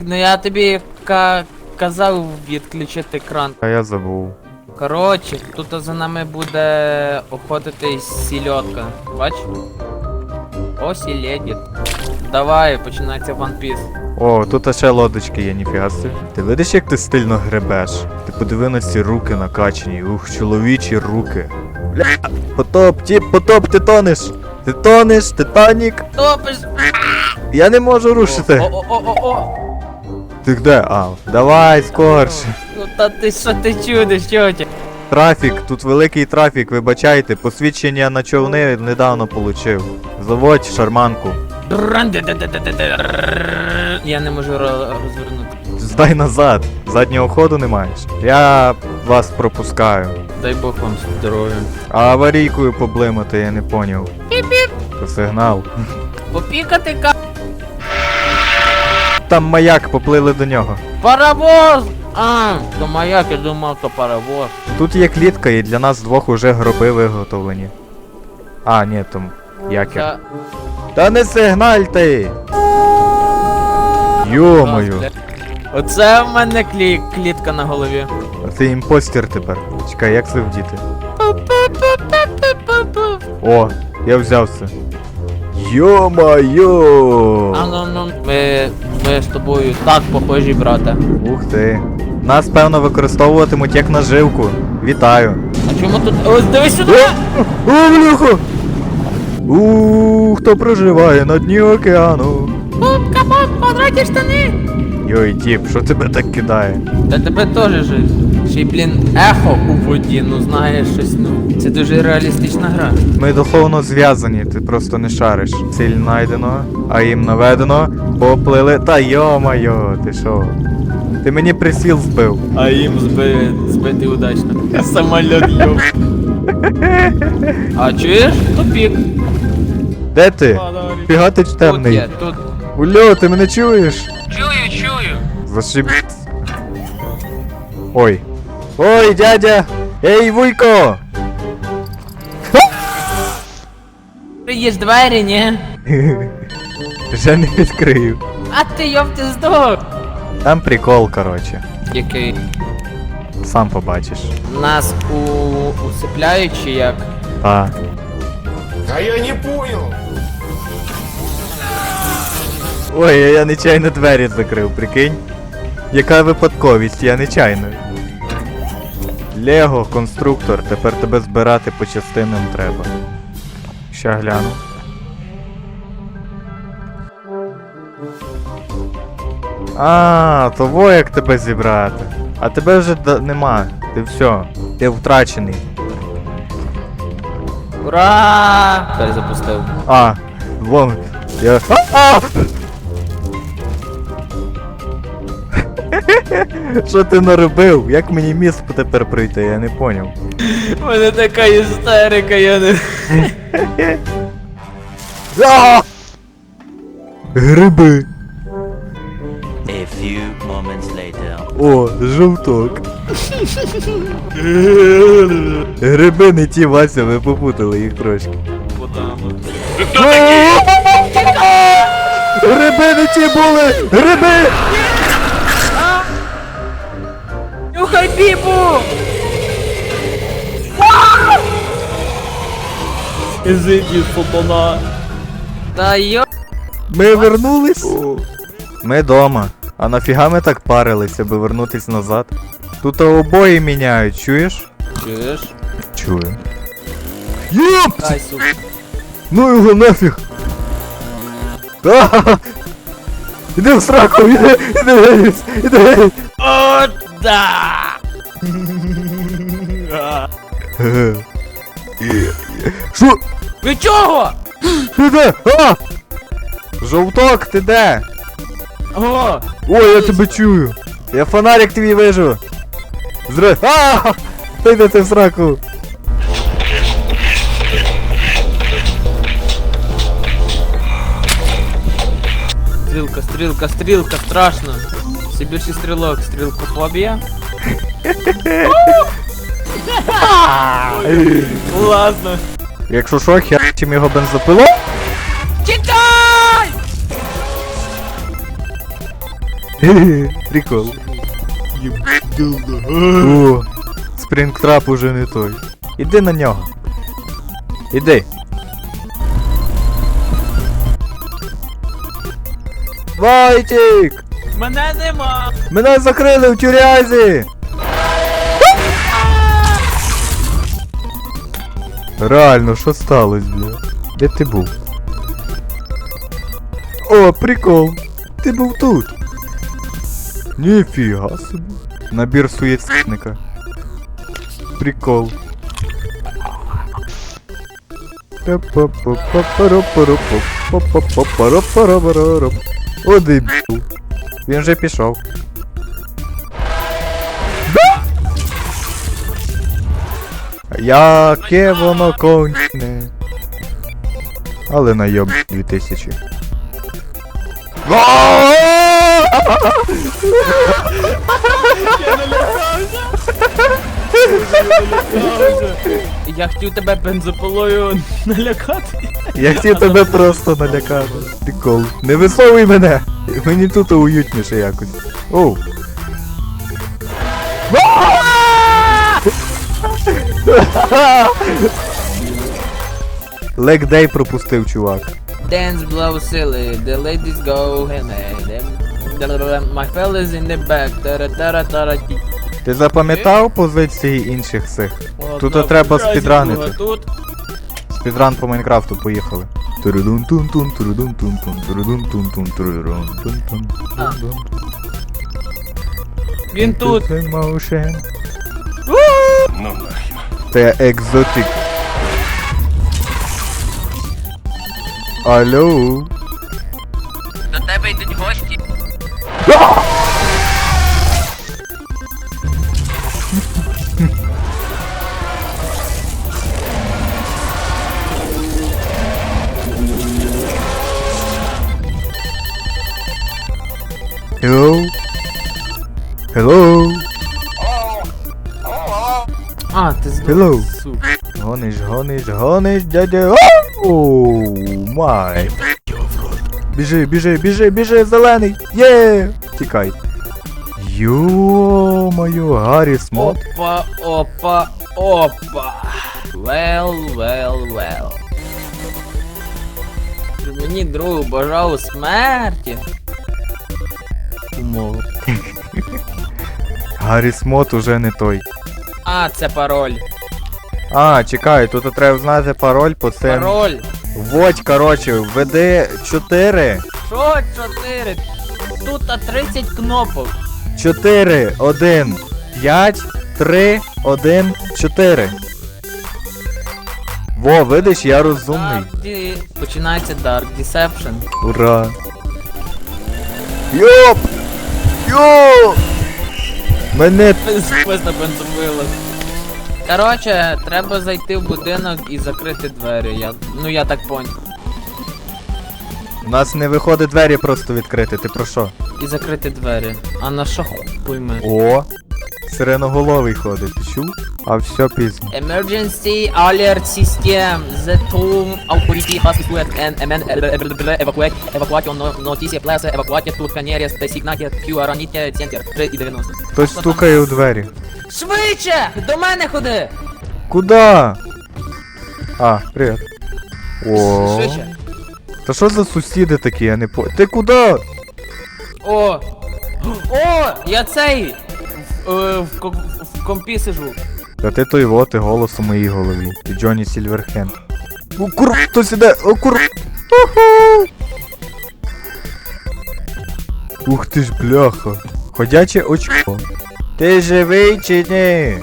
Ну я тобі ка- казав відключити кран. А я забув. Коротше, тут за нами буде охотитись сільотка. Бач? Ось і леді. Давай, починається One Piece. О, тут ще лодочки є, ніфіга собі. Ти видиш, як ти стильно гребеш? Ти подиви на ці руки накачані. Ух, чоловічі руки. Бля, потоп, тіп, потоп, ти тонеш! Ти тонеш, Титанік! Топиш! Я не можу рушити! О-о-о-о-о! Ти де? А, давай, скорше. Ну та ти що ти чудиш, тьотя? Трафік, тут великий трафік, вибачайте, посвідчення на човни недавно получив. Заводь шарманку. Я не можу ро- розвернути. Здай назад, заднього ходу не маєш. Я вас пропускаю. Дай Бог вам здоров'я. А аварійкою поблимати я не поняв. Це сигнал. Попікати ка... Там маяк, поплили до нього. Паровоз! А, то маяк, я думав, то паровоз. Тут є клітка і для нас двох уже гроби виготовлені. А, ні, там якір. Це... Та не сигнальте! Йо-моє, Оце в мене клі... клітка на голові. а ти імпостер тепер. Чекай, як це вдіти? О, я взяв це. Йо-моє! А ну ну, ми, ми з тобою так похожі, брате. Ух ти. Нас, певно, використовуватимуть як наживку. Вітаю. А чому тут. Ось дивись сюди! О, блюху! У, хто проживає на дні океану? Оп, капот, квадраті штани! Йой, тіп, що тебе так кидає? Та тебе теж жить. Ще й, блін, ехо у воді, ну знаєш щось, ну. Це дуже реалістична гра. Ми духовно зв'язані, ти просто не шариш. Ціль найдено, а їм наведено, поплили. Та йо-майо, ти що? Ти мені присіл збив. А їм зби... збити удачно. Самоліт йоп. А чуєш? Тупік. Де ти? Фіга ти Тут темний. є, тут. Ульо, ти мене чуєш? Чую, чую. Зашибісь. Ой. Ой, дядя! Ей, вуйко! Приїж двері, ні? Вже не відкрию. А ти йопти здох. Там прикол, короче. Який? Сам побачиш. Нас у... усипляють чи як? А. А я не понял. Ой, я, я нечайно двері закрив, прикинь. Яка випадковість, я нечайно. Лего, конструктор, тепер тебе збирати по частинам треба. Ща гляну. А, того як тебе зібрати. А тебе вже нема. Ти все. Ти втрачений. Ура! Перезапустив. А, вон. Я. А! а! Що ти наробив? Як мені міст тепер пройти, я не поняв. У мене така істерика, я не... А! Гриби. A few moments later. О, жовток. Гриби не ті, Вася, ви попутали їх трошки. Гриби не ті були! Гриби! Нюхай бібу! Ізиді, сатана. Та йо... Ми вернулись? Ми дома. А нафіга ми так парились, аби вернутись назад? Тут обої міняють, чуєш? Чуєш? Чую. Йоп! Ай, сука. Ну його нафіг! А! Іди в сраку, іди, іди іди! О, да! Що? Ви чого? Ти де? А! Жовток, ти де? О, Ой, я тебе чую. Я фонарик твій вижу. Зре. А! Ти йде ти в сраку. Стрілка, стрілка, стрілка, страшно. Все більший стрілок, стрілкофобія. Ладно. Якщо що, херчим його бензопилу. Тікай! Прикол. О, спрингтрап уже не той. Іди на нього. Іди. Вайтік! Мене нема! Мене закрили в тюрязі! Реально, що сталося, бля? Де ти був? О, прикол! Ти був тут! Ніфіга собі. Набір суєцника. Прикол. Оди б. Він вже пішов. Яке воно кончене. Але найоб 2000. Я хотів тебе бензопилою налякати. Я хотів тебе просто налякати. Прикол. Не висовуй мене! Мені тут уютніше якось. Оу. Легдей пропустив, чувак. Dance blow silly, the ladies go henna, them my fellas in the back, тара тара тара Ти запам'ятав позиції інших цих? Тут треба спідранити. Спідран по Майнкрафту, поїхали. Турудун тун тун турудун тун тун турудун тун тун турудун тун тун Він тут! they are exotic. Hello? Hello. Гониш, гониш, гониш, дядя. Оу, май. Біжи, біжи, біжи, біжи, зелений. Є! Тікай. Йо-моє, Гаррі Смот. Опа, опа, опа. Well, well, well. Мені другу бажав смерті. Умови. Гаррі Смот уже не той. А, це пароль. А, чекай, тут треба знати пароль по цим. Пароль. Вводь, короче, введи 4. Що, чотири? Тут а 30 кнопок. 4, 1, 5, 3, 1, 4. Во, видиш, я розумний. Dark Di- Починається Dark Deception. Ура. Йоп! Йоп! Мене Спис на бензопилах. Короче, треба зайти в будинок і закрити двері. Я... Ну я так понял. У нас не виходить двері просто відкрити, ти про що? І закрити двері. А на що хуй? О! Сиреноголовий ходить, чув? А все пізно. Emergency alert system. The tomb authority has issued an amen evacuate evacuation no- notice place evacuate to Canarias designated Q Center 3,90. Хтось стукає у двері. Швидше! До мене ходи! Куда? А, привіт. О. Швидше! Та що за сусіди такі, я не по. Ти куди? О! О! Я цей! В, е, в, ко- в компі сижу. Та ти той вот і голос у моїй голові. Ти Джонні Сільверхенд. О, кур, хтось іде, о, кур. Уху. Ух ти ж бляха. Ходяче очко. Ти живий чи ні?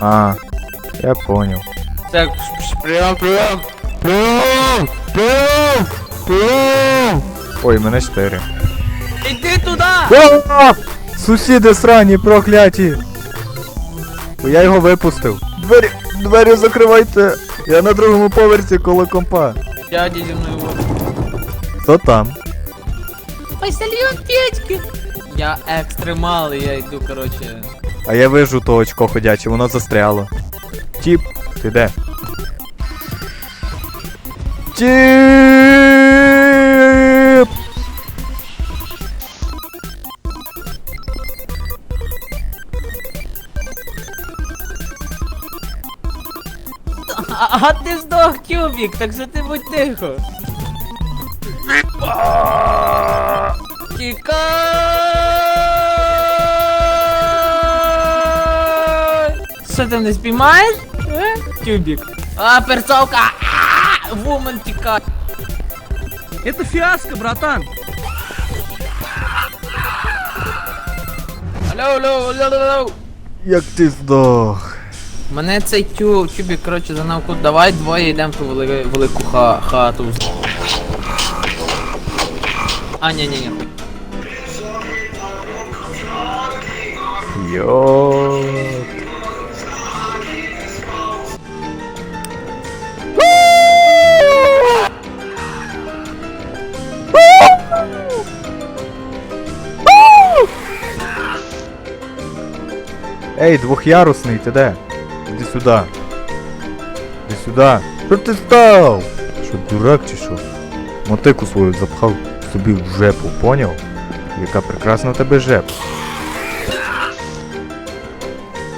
А, я понял. Так, прям, прям. Прям! Прям! Прям! Ой, мене чотири. А! Сусіди срані, прокляті! Бо я його випустив. Двері, двері закривайте! Я на другому поверсі коло компа. Дяді зі мною водить. Хто там? Почтальон Петьки! Я екстремал, і я йду, короче. А я вижу то очко ходяче, воно застряло. Тіп, ти де? Тіп! Кюбік, так що ти будь тихо. Тікай! Що ти мене спіймаєш? Е? Кюбік. А, перцовка! Вумен тікай! Это фиаско, братан. Алло, алло, алло, алло! Як ти здох? Мене цей тю, тюбік, коротше, за навку. Давай двоє йдемо в ту вели, велику ха, хату. А, ні, ні, ні. Йо. Ей, двохярусний, ти де? Іди сюди. Іди сюди. Що ти став? Що, дурак чи що? Мотику свою запхав собі в жепу, поняв? Яка прекрасна в тебе жепа.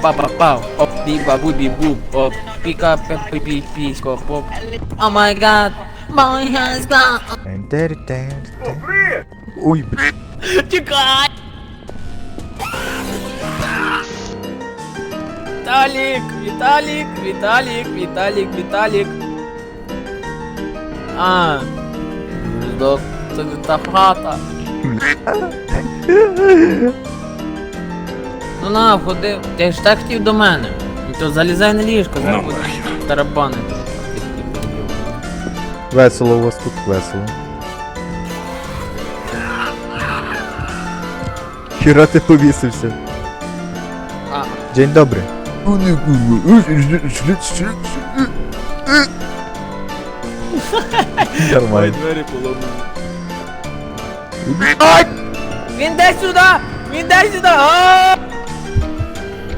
Па-па-пау, оп, біба, бубі, буб, оп, піка, пепі, пі, пісько, поп. О май гад, май хазбан. Ой, бля. Тікай! Віталік, Віталік, Віталік, Віталік, Віталік. А, здох, це не та хата. Ну на, входи, ти ж так хотів до мене. Ну То залізай на ліжко, зараз Ну буде нахер. Весело у вас тут, весело. Хіра ти повісився. А, День добрий. Нормально. двері. Він де сюди! Він де сюди!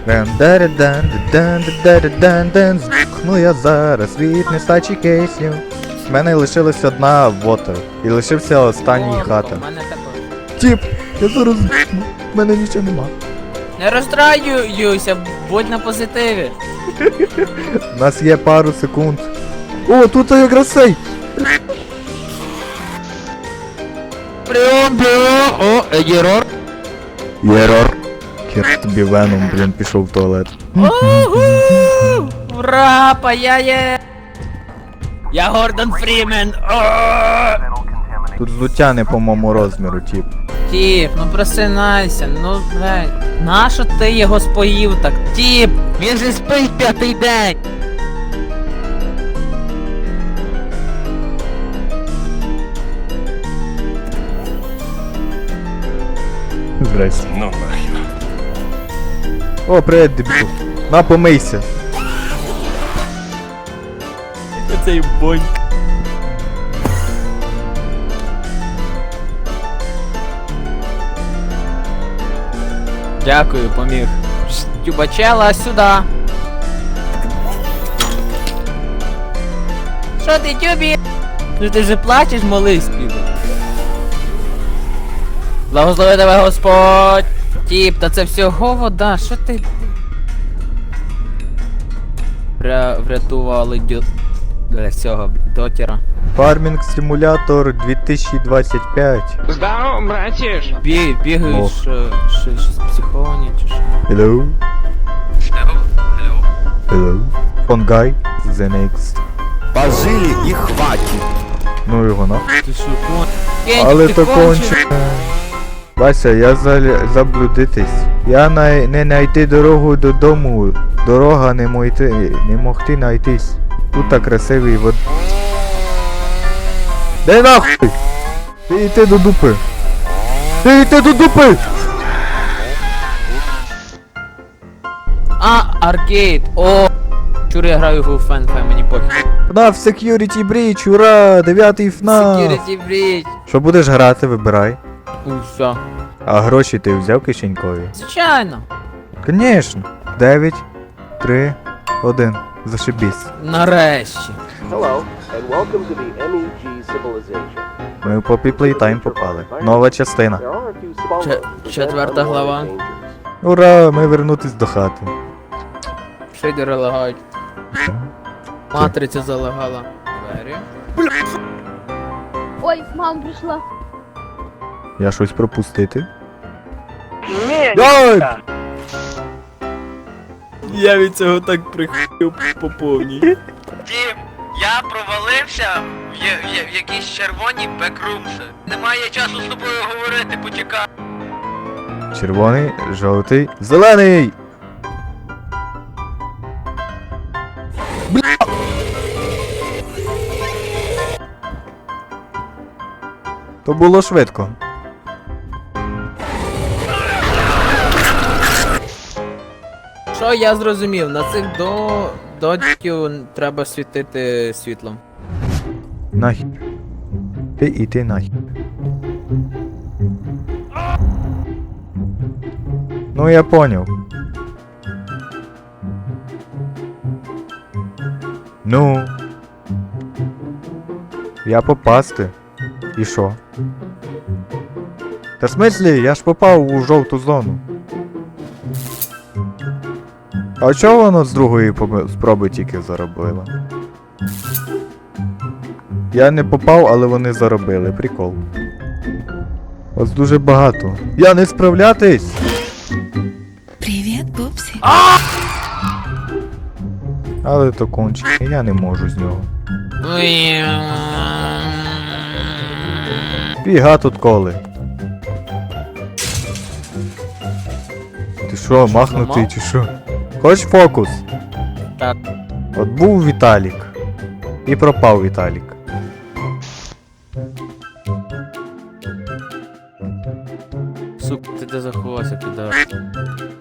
Дан-дан-дан-дан-дан-дан-дан. Здохну я зараз від нестачі кейсів. В мене лишилась одна вотер. І лишився останній хата. Тіп, я зараз здохну. В мене нічого нема. Не розстраюйся, будь на позитиві. У нас є пару секунд. О, тут якраз цей. Прям, прям, о, єрор. Єрор. Хер тобі веном, блін, пішов в туалет. Уху! Ура, паяє! Я Гордон Фрімен! О! Тут взуття не по моєму розміру, тіп. Тіп, ну просинайся, ну блядь. Нащо ти його споїв так? Тіп, він же спить п'ятий день. Здрасте. Ну нахер. О, привіт, дебіл. На, помийся. Оцей боньк. Дякую, поміг. Тюбачела сюди. Що ти, тюбі? Ну ти же плачеш, молись, піду. Благослови тебе Господь! Тіп, та це всього вода, що ти? Вря... Врятували дю... Для цього дотіра. Фармінг симулятор 2025. Здорово, братиш. Бі, бігають, Ох. що, що, щось психовані чи що. Hello. Hello. Phone guy. The next. Пожили и хватит. Ну його на. Ти що, кон... Але ти то конче. Вася, я зал- заблудитись. Я най... не знайти дорогу додому. Дорога не мойти, не могти найтись. Тут так красивий вод. Де нахуй? Ти йти до дупи. Ти йти до дупи! А, аркейд, о! Чури я граю в фен, мені похер. FNAF Security Breach, ура! Дев'ятий FNAF! Security Breach. Що будеш грати, вибирай. Усе. А гроші ти взяв кишенькові? Звичайно. Конечно. 9, 3, 1. Зашибісь. Нарешті. Hello, and welcome to the MEG civilization. Ми в Poppy Playtime попали. Нова частина. There are a few small Че- bugs четверта глава. dangers. Ура! Ми вернутись до хати. Шейдери лагають. Матриця залагала двері. Ой, мама пришла. Я щось пропустити? Я від цього так прихив по повній. Дім, я провалився в, я- в я- в якісь червоні бекрумси. Немає часу з тобою говорити, почекай. Червоний, жовтий, зелений! Бля! То було швидко. Що я зрозумів, на цих до... дочків треба світити світлом. Нахер. Ти і ти нахер. Ну я поняв. Ну. Я попасти. І що? Та в смислі, я ж попав у жовту зону. А чого воно з другої спроби тільки заробило? Я не попав, але вони заробили. Прикол. Вас дуже багато. Я не справлятись! Привет, Пупсик. Але то конче. Я не можу з нього. Фіга тут коли. Ти що, махнутий чи що? Хоч фокус? Так. От був Віталік. І пропав Віталік. Сука, ти де заховався, підар.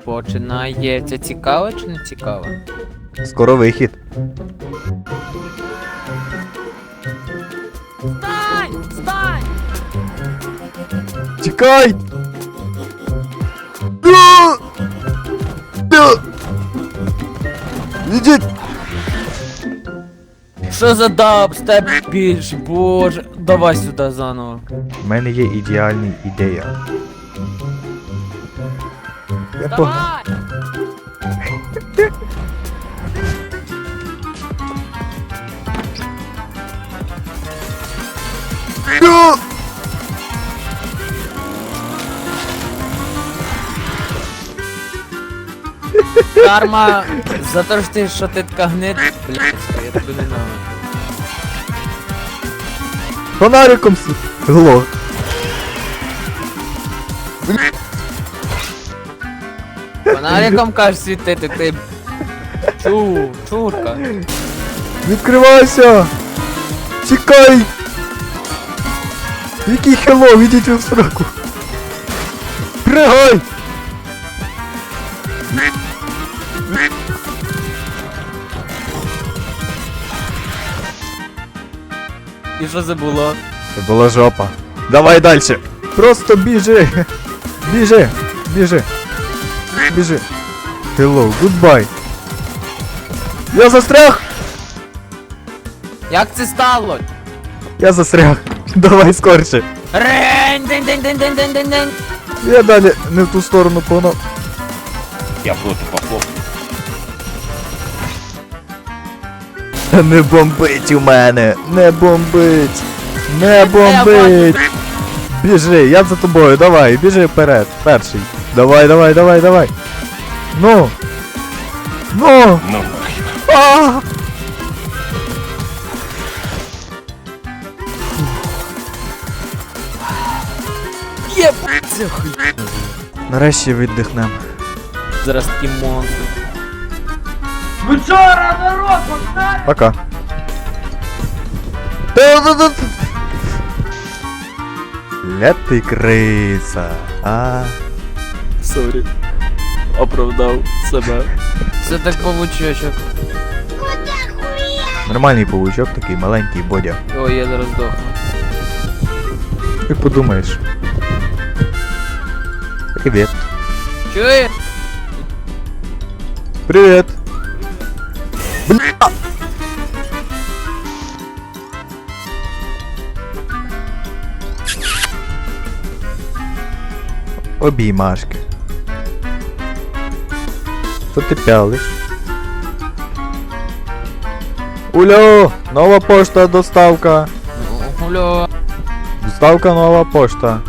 Починається цікаво чи не цікаво? Скоро вихід. Стань! Стань! Тікай! Що за дабстеп більш, боже. Давай сюди заново. У мене є ідеальна ідея. Я по... Давай! Да! Карма за те, що ти, така гнид, блядь, я тебе не знаю. Фонариком с... Глох. Фонариком кажеш світити, ти чу, чурка. Відкривайся! Тікай! Який хелло, ідіть ви в сраку! Пригай! І що це було? Це була жопа. Давай дальше! Просто біжи! Біжи! Біжи! Біжи! Hello, goodbye! Я застряг! Як це стало? Я застряг! Давай скорше! Рень, день, день, день, день, день, день, день. Я далі не в ту сторону погнав. Я проти попов. Не бомбить у мене! Не бомбить! Не бомбить! Біжи, я за тобою, давай, біжи вперед, перший. Давай, давай, давай, давай. Ну! Ну! Ну. А! Є, хуй. Нарешті віддихнем. Зараз такий монстр. Пока. Та-да-да. Ля ти криса. А. Сорі. Оправдав себе. Це так павучочок. Нормальний павучок такий маленький бодя. Ой, я зараз здохну. Ти подумаєш. Привіт. Чуєш? Привіт. Обіймашки. Що ти пялиш? Улю, нова пошта, доставка. Алло. Доставка нова пошта.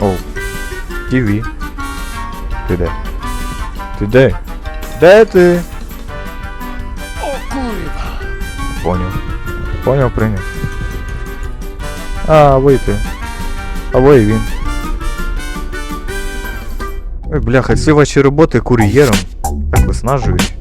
О. ТВ. Ти де? Ти де? Де ти? О, курва. Поняв. Поняв, прийняв. А, вийти. А ви він. Ой, бляха, ці ваші роботи кур'єром так виснажують.